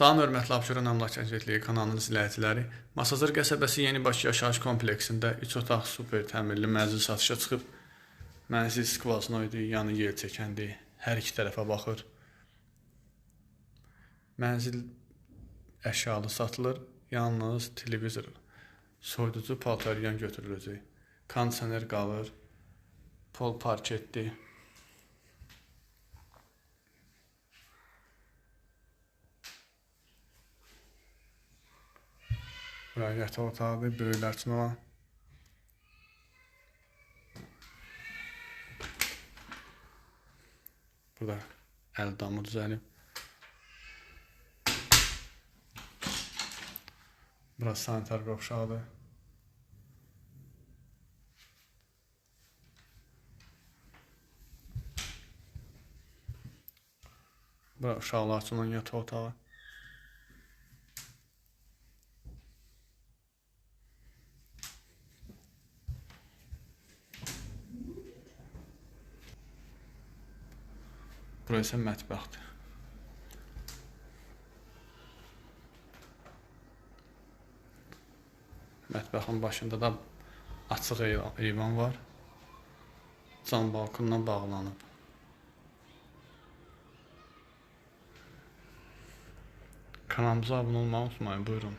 Salam hörmətli Abşeron Əmlak Agentliyi kanalının izləyiciləri. Masazır qəsəbəsi Yeni Bakı yaşayış kompleksində 3 otaq super təmirli mənzil satışa çıxıb. Mənzil skvasnoydu, yanı yer çəkəndi, hər iki tərəfə baxır. Mənzil əşyalı satılır. Yalnız televizor, soyuducu, paltaryan götürüləcək. Kondisioner qalır. Pol parketdir. Yataq otağıdır, böyüklər üçün olan. Burada əl damı düzəlib. Bura sanitar qovşağıdır. Bura uşaqlar üçün olan yataq otağı. Bura isə mətbəxdir. Mətbəxin başında da açıq eyvan var. Cam balkonla bağlanıb. Kanalımıza abunə olmağı unutmayın. Buyurun.